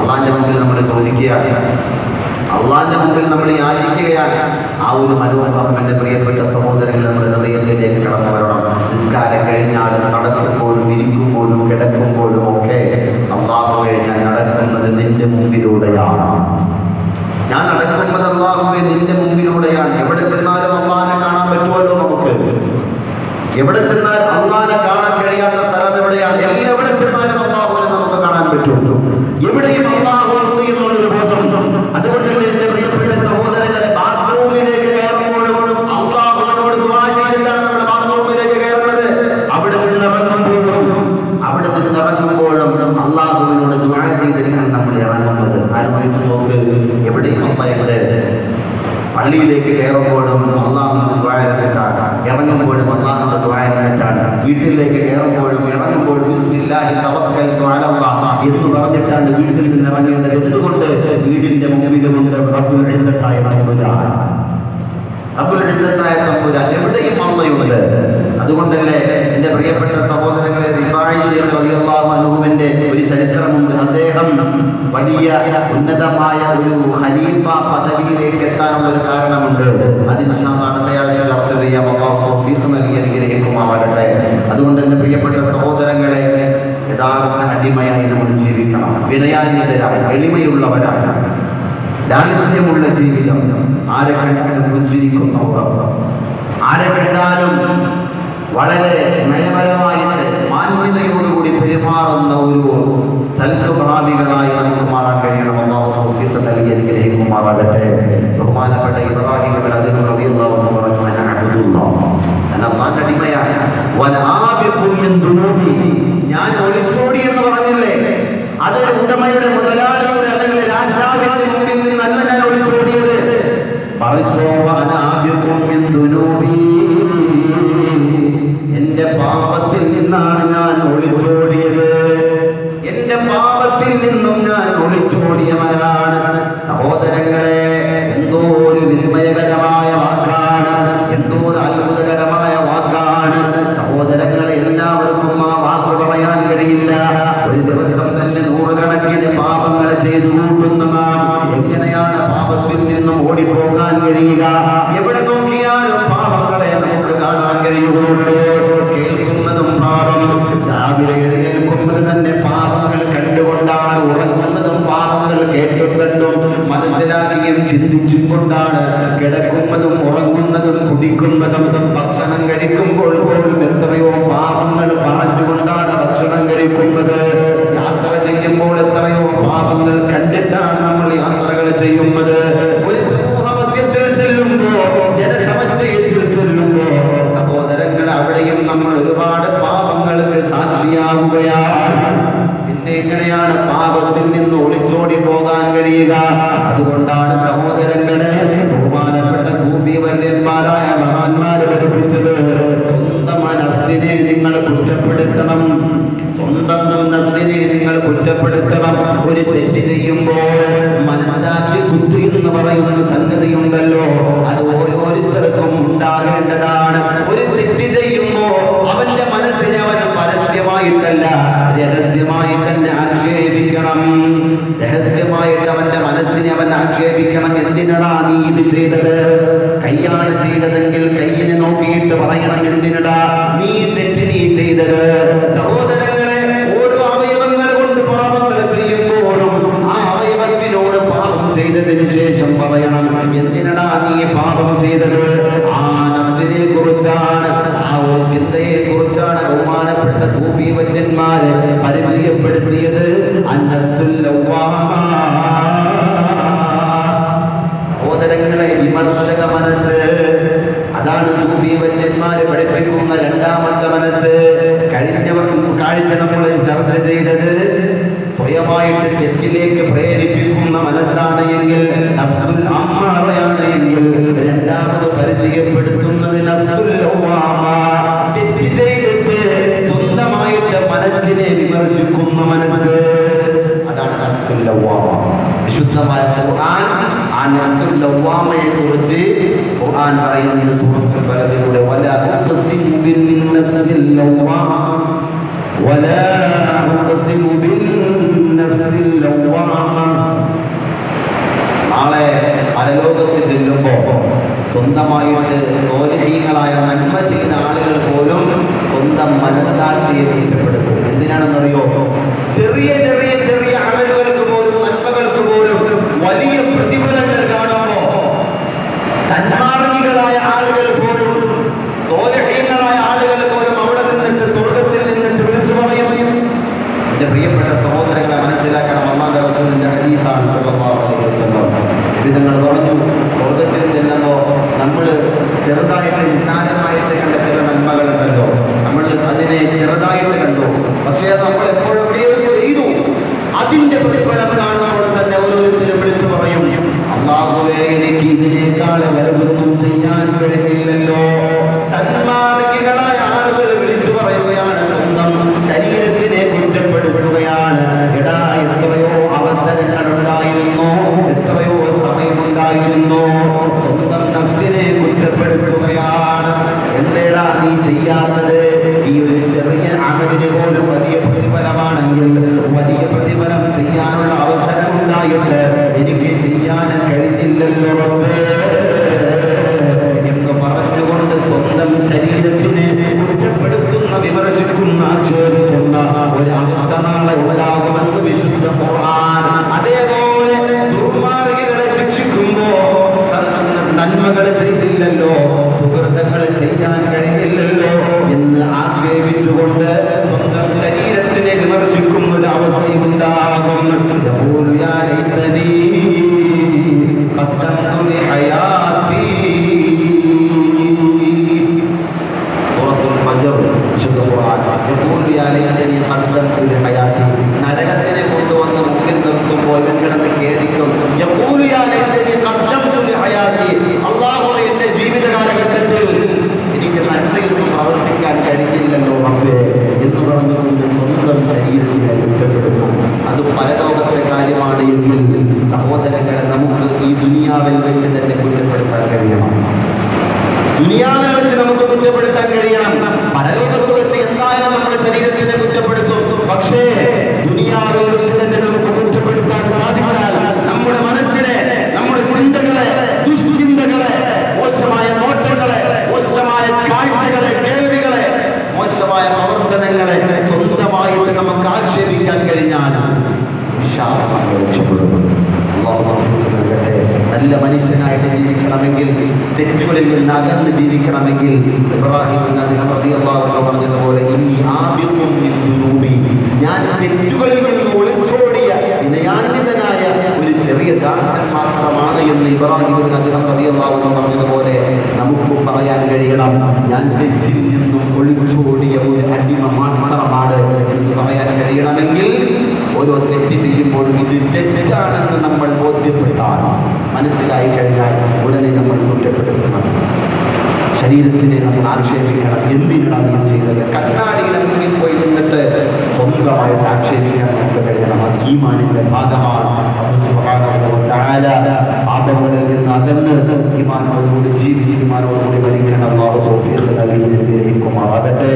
അള്ളാന്റെ മുമ്പിൽ നമ്മൾ ചോദിക്കുകയാണ്. അള്ളാന്റെ മുമ്പിൽ നമ്മൾ യാചിക്കുകയാണ്. ആ ഒരു മനോഭാവം എന്റെ പ്രിയപ്പെട്ട സഹോദരങ്ങൾ നമ്മുടെ ഹൃദയത്തിലേക്ക് കടന്നു വരണം നിസ്കാരം കഴിഞ്ഞാൽ നടക്കുമ്പോഴും ഇരിക്കുമ്പോഴും കിടക്കുമ്പോഴും ഒക്കെ അള്ളാഹുവെ ഞാൻ നടക്കുന്നത് നിന്റെ മുമ്പിലൂടെയാണ്. ഞാൻ നടക്കുന്നത് അള്ളാഹുവെ നിന്റെ മുമ്പിലൂടെയാണ്. എവിടെ ചെന്നാലും അള്ളാഹിനെ കാണാൻ പറ്റുമല്ലോ നമുക്ക്? എവിടെ ചെന്നാലും അള്ളാഹിനെ കാണാൻ കഴിയാത്ത സ്ഥലം എവിടെയാണ്? എവിടെ ചെന്നാലും അള്ളാഹുവിനെ നമുക്ക് കാണാൻ പറ്റുമല്ലോ. എവിടെയും അള്ളാഹു ഉണ്ട് എന്നുള്ളൊരു ബോധം അതുകൊണ്ട് തന്നെ എന്റെ പ്രിയപ്പെട്ട സഹോദരങ്ങളെ ബാത്റൂമിലേക്ക് കയറുമ്പോഴും അള്ളാഹുവിനോട് ദുആ ചെയ്തിട്ടാണ് നമ്മൾ ബാത്റൂമിലേക്ക് കയറുന്നത് അവിടെ നിന്ന് ഇറങ്ങുമ്പോഴും അവിടെ നിന്ന് ഇറങ്ങുമ്പോഴും അള്ളാഹുവിനോട് ദുആ ചെയ്തിട്ടാണ് നമ്മൾ ഇറങ്ങുന്നത് ആലോചിച്ച് നോക്ക് എവിടെയും അമ്മയുണ്ട് പള്ളിയിലേക്ക് കയറുമ്പോഴും അള്ളാഹുന്റെ ദ്വാരത്തിട്ടാണ് ഇറങ്ങുമ്പോഴും അള്ളാഹുന്റെ ദ്വാരത്തിട്ടാണ് വീട്ടിലേക്ക് കയറുമ്പോഴും ഇറങ്ങുമ്പോഴും എന്ന് പറഞ്ഞിട്ടാണ് വീട്ടിൽ നിന്ന് ഇറങ്ങേണ്ടത്. എന്തുകൊണ്ട്? വീടിന്റെ മുമ്പിലുമുണ്ട് അബ്ദുൽ ഇസ്സത്തായ തമ്പുരാൻ. അബ്ദുൽ ഇസ്സത്തായ തമ്പുരാൻ എവിടെയും അമ്മയുണ്ട്. അതുകൊണ്ടല്ലേ എന്റെ പ്രിയപ്പെട്ട സഹോദരങ്ങളെ റിഫായി ചെയ്യുന്ന അനുഭവന്റെ ഒരു ചരിത്രമുണ്ട്. അദ്ദേഹം വലിയ ഉന്നതമായ ഒരു ഖലീഫ പദവിയിലേക്ക് എത്താനുള്ള ഒരു കാരണമുണ്ട്. അതിന് അടുത്ത ആഴ്ച ചർച്ച ചെയ്യാം. തൗഫീഖ് നൽകി അനുഗ്രഹിക്കുമാവട്ടെ അതുകൊണ്ട് തന്നെ പ്രിയപ്പെട്ട സഹോദരങ്ങളെ യഥാർത്ഥ അടിമയായി നമ്മൾ ജീവിക്കണം. വിനയാന്യതരായി എളിമയുള്ളവരാണ്. ദാരിദ്ര്യമുള്ള ജീവിതം ആരെ കണ്ടാലും പുഞ്ചിരിക്കുന്നവർ. ആരെ കണ്ടാലും വളരെ സ്നേഹപരമായിട്ട് മാന്യതയോടുകൂടി പെരുമാറുന്ന ഒരു സൽസ്വഭാവികളായി നമുക്ക് മാറാൻ കഴിയണം അള്ളാഹു തൗഫീഖ് നൽകി അനുഗ്രഹിക്കുമാറാകട്ടെ ബഹുമാനപ്പെട്ട ഇബ്രാഹിം അതിന് റളിയല്ലാഹു അൻഹു പറഞ്ഞു ഞാൻ അള്ളാഹുവിന്റെ അടിമയാണ്. വനാബിഖും മിൻ ദുനൂബി. ഞാൻ ഒളിച്ചോടി എന്ന് പറഞ്ഞില്ലേ? അതൊരു ഉടമയുടെ മുതലാളിയുടെ അല്ലെങ്കിൽ രാജാവിന്റെ മുമ്പിൽ നിന്നല്ല ഞാൻ ഒളിച്ചോടിയത്. മറിച്ചോ വനാബിഖും മിൻ ദുനൂബി. എന്റെ പാപത്തിൽ നിന്നാണ് ഞാൻ ഒളിച്ചോടിയത്. എന്റെ പാപത്തിൽ നിന്നും ഞാൻ ഒളിച്ചോടിയവനാണ് എത്രയോ പാപങ്ങൾ കണ്ടിട്ടാണ് നമ്മൾ യാത്രകൾ ചെയ്യുന്നത്. ഒരു സമൂഹമധ്യത്തിൽ ചെല്ലുമ്പോൾ അവിടെയും നമ്മൾ ഒരുപാട് പാപങ്ങൾക്ക് പിന്നെ എങ്ങനെയാണ് പാപത്തിൽ നിന്ന് ഒളിച്ചോടി പോകാൻ കഴിയുക? ആക്ഷേപിക്കണം എന്തിനടാ നീ ഇത് ചെയ്തത് കയ്യാണ് ചെയ്തതെങ്കിൽ കയ്യിനെ നോക്കിയിട്ട് പറയണം എന്തിനടാ നീ തെറ്റ് നീ ചെയ്തത് സഹോദരങ്ങളെ ഓരോ അവയവങ്ങൾ കൊണ്ട് പാപങ്ങൾ ചെയ്യുമ്പോഴും ആ അവയവത്തിനോട് പാപം ചെയ്തതിന് ശേഷം പറയണം എന്തിനടാ നീ പാപം ചെയ്തത് സൂഫി പഠിപ്പിക്കുന്ന രണ്ടാമത്തെ മനസ്സ് കഴിഞ്ഞ കാഴ്ച നമ്മൾ ചർച്ച ചെയ്തത് സ്വയമായിട്ട് തെറ്റിലേക്ക് പ്രേരിപ്പിക്കുന്ന മനസ്സാണ് എങ്കിൽ നഫ്സുൽ അമ്മാറയാണ് എങ്കിൽ രണ്ടാമത് പരിചയപ്പെടുത്തുന്നത് നഫ്സുൽ. തെറ്റ് ചെയ്തിട്ട് സ്വന്തമായിട്ട് മനസ്സിനെ വിമർശിക്കുന്ന മനസ്സ് അതാണ് നഫ്സുൽ. വിശുദ്ധമായ ഖുർആൻ ആ നഫ്സുൽ കുറിച്ച് ഖുർആൻ പറയുന്നത് സൂറത്തുൽ ബഖറയിലൂടെ വലാ തഖസിമു ബിൻ നഫ്സിൽ ലവാമ വലാ തഖസിമു ബിൻ നഫ്സിൽ ലവാമ ആളെ പരലോകത്ത് ചെല്ലുമ്പോൾ സ്വന്തമായിട്ട് തോലഹീങ്ങളായ നന്മ ചെയ്യുന്ന ആളുകൾ പോലും സ്വന്തം മനസ്സാക്ഷിയെ തീറ്റപ്പെടുത്തും എന്തിനാണെന്നറിയോ? ചെറിയ Obrigado. italiano teoría ജീവിക്കണമെങ്കിൽ ഇബ്രാഹിം പറഞ്ഞതുപോലെ ഇനി ഞാൻ ഒരു ചെറിയ ദാസൻ മാത്രമാണ് എന്ന് ഇബ്രാഹിം അദ്ദേഹം പറഞ്ഞതുപോലെ നമുക്കും പറയാൻ കഴിയണം. ഞാൻ തെറ്റ് കണ്ണാടിയുടെ മുന്നിൽ പോയി നിന്നിട്ട് സ്വന്തമായിട്ട് ആക്ഷേപിക്കാൻ നമുക്ക് കഴിയണം. അത് ഈ മാനിന്റെ ഭാഗമാണ് ആദവകളിൽ നിന്ന് അകന്ന് ഈമാനോടുകൂടി ജീവിച്ച് ഈമാനോടുകൂടി മരിക്കണം നൽകി അനുഗ്രഹിക്കുമാറാകട്ടെ.